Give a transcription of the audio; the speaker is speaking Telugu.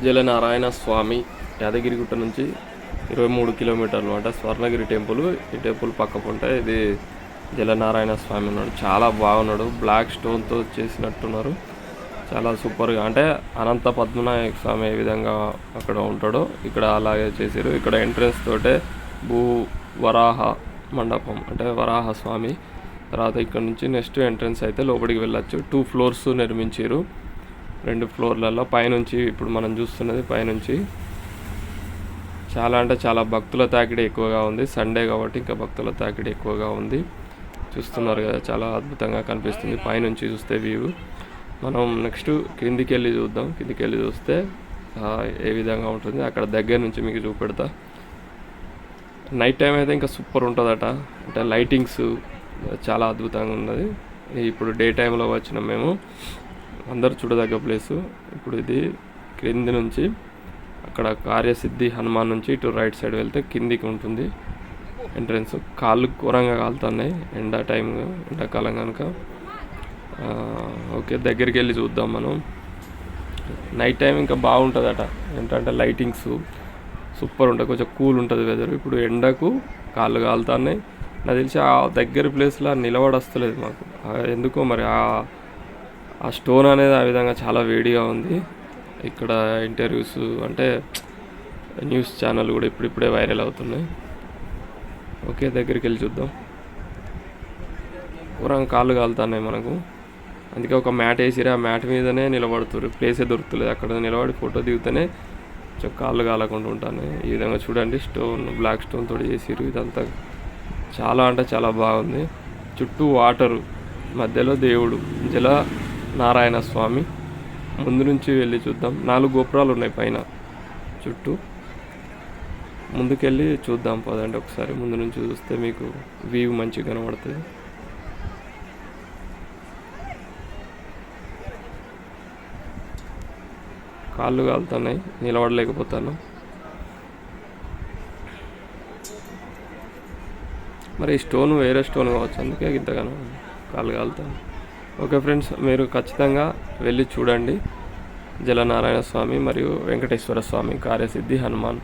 జలనారాయణ స్వామి యాదగిరిగుట్ట నుంచి ఇరవై మూడు కిలోమీటర్లు అనమాట స్వర్ణగిరి టెంపుల్. ఈ టెంపుల్ పక్క పొంట ఇది జలనారాయణ స్వామి ఉన్నాడు. చాలా బాగున్నాడు. బ్లాక్ స్టోన్తో చేసినట్టున్నారు. చాలా సూపర్గా అంటే అనంత పద్మనాయక స్వామి ఏ విధంగా అక్కడ ఉంటాడో ఇక్కడ అలాగే చేశారు. ఇక్కడ ఎంట్రన్స్ తోటే భూ వరాహ మండపం అంటే వరాహ స్వామి తర్వాత ఇక్కడ నుంచి నెక్స్ట్ ఎంట్రన్స్ అయితే లోపలికి వెళ్ళొచ్చు. టూ ఫ్లోర్స్ నిర్మించారు. రెండు ఫ్లోర్లలో పైనుంచి ఇప్పుడు మనం చూస్తున్నది పైనుంచి. చాలా అంటే చాలా భక్తుల తాకిడి ఎక్కువగా ఉంది. సండే కాబట్టి ఇంకా భక్తుల తాకిడి ఎక్కువగా ఉంది. చూస్తున్నారు కదా చాలా అద్భుతంగా కనిపిస్తుంది. పైనుంచి చూస్తే వ్యూ మనం నెక్స్ట్ కిందికి వెళ్ళి చూద్దాం. కిందికి వెళ్ళి చూస్తే ఏ విధంగా ఉంటుంది. అక్కడ దగ్గర నుంచి మీకు చూపెడతా. నైట్ టైం అయితే ఇంకా సూపర్ ఉంటుందట. అంటే లైటింగ్స్ చాలా అద్భుతంగా ఉన్నది. ఇప్పుడు డే టైంలో వచ్చినాం మేము. అందరు చూడదగ్గ ప్లేసు. ఇప్పుడు ఇది క్రింది నుంచి అక్కడ కార్యసిద్ధి హనుమాన్ నుంచి ఇటు రైట్ సైడ్ వెళ్తే కిందికి ఉంటుంది. ఎంట్రన్స్ కాళ్ళు ఘోరంగా కాలుతున్నాయి. ఎండా టైం ఎండాకాలం కనుక. ఓకే దగ్గరికి వెళ్ళి చూద్దాం మనం. నైట్ టైం ఇంకా బాగుంటుందట. ఏంటంటే లైటింగ్స్ సూపర్ ఉంటుంది కొంచెం కూల్ ఉంటుంది వెదర్ ఇప్పుడు ఎండకు కాళ్ళు కాలుతున్నాయి. నాకు తెలిసి ఆ దగ్గర ప్లేస్లో నిలబడస్తలేదు మాకు. ఎందుకో మరి ఆ ఆ స్టోన్ అనేది ఆ విధంగా చాలా వేడిగా ఉంది. ఇక్కడ ఇంటర్వ్యూస్ అంటే న్యూస్ ఛానల్ కూడా ఇప్పుడిప్పుడే వైరల్ అవుతున్నాయి. ఓకే దగ్గరికి వెళ్ళి చూద్దాం. పూర్వం కాళ్ళు కాలుతున్నాయి మనకు. అందుకే ఒక మ్యాట్ వేసిరు ఆ మ్యాట్ మీదనే నిలబడుతురు ప్లేసే దొరుకుతలేదు. అక్కడ నిలబడి ఫోటో దిగుతూనే కొంచెం కాళ్ళు కాలకుండా ఉంటాను. ఈ విధంగా చూడండి. స్టోన్ బ్లాక్ స్టోన్ తోటి చేసిరు ఇదంతా చాలా అంటే చాలా బాగుంది. చుట్టూ వాటరు. మధ్యలో దేవుడు. జల నారాయణ స్వామి. ముందు నుంచి వెళ్ళి చూద్దాం. నాలుగు గోపురాలు ఉన్నాయి పైన చుట్టూ. ముందుకెళ్ళి చూద్దాం పదండి ఒకసారి. ముందు నుంచి చూస్తే మీకు వ్యూ మంచిగా కనబడుతుంది. కాళ్ళు కాలుతున్నాయి. నిలబడలేకపోతాను మరి ఈ స్టోన్ వేరే స్టోన్ కావచ్చు. అందుకే ఇంతగానో కాళ్ళు కాలుతాను ఓకే ఫ్రెండ్స్ మీరు ఖచ్చితంగా వెళ్ళి చూడండి. జలనారాయణ స్వామి మరియు వెంకటేశ్వర స్వామి కార్యసిద్ధి హనుమాన్.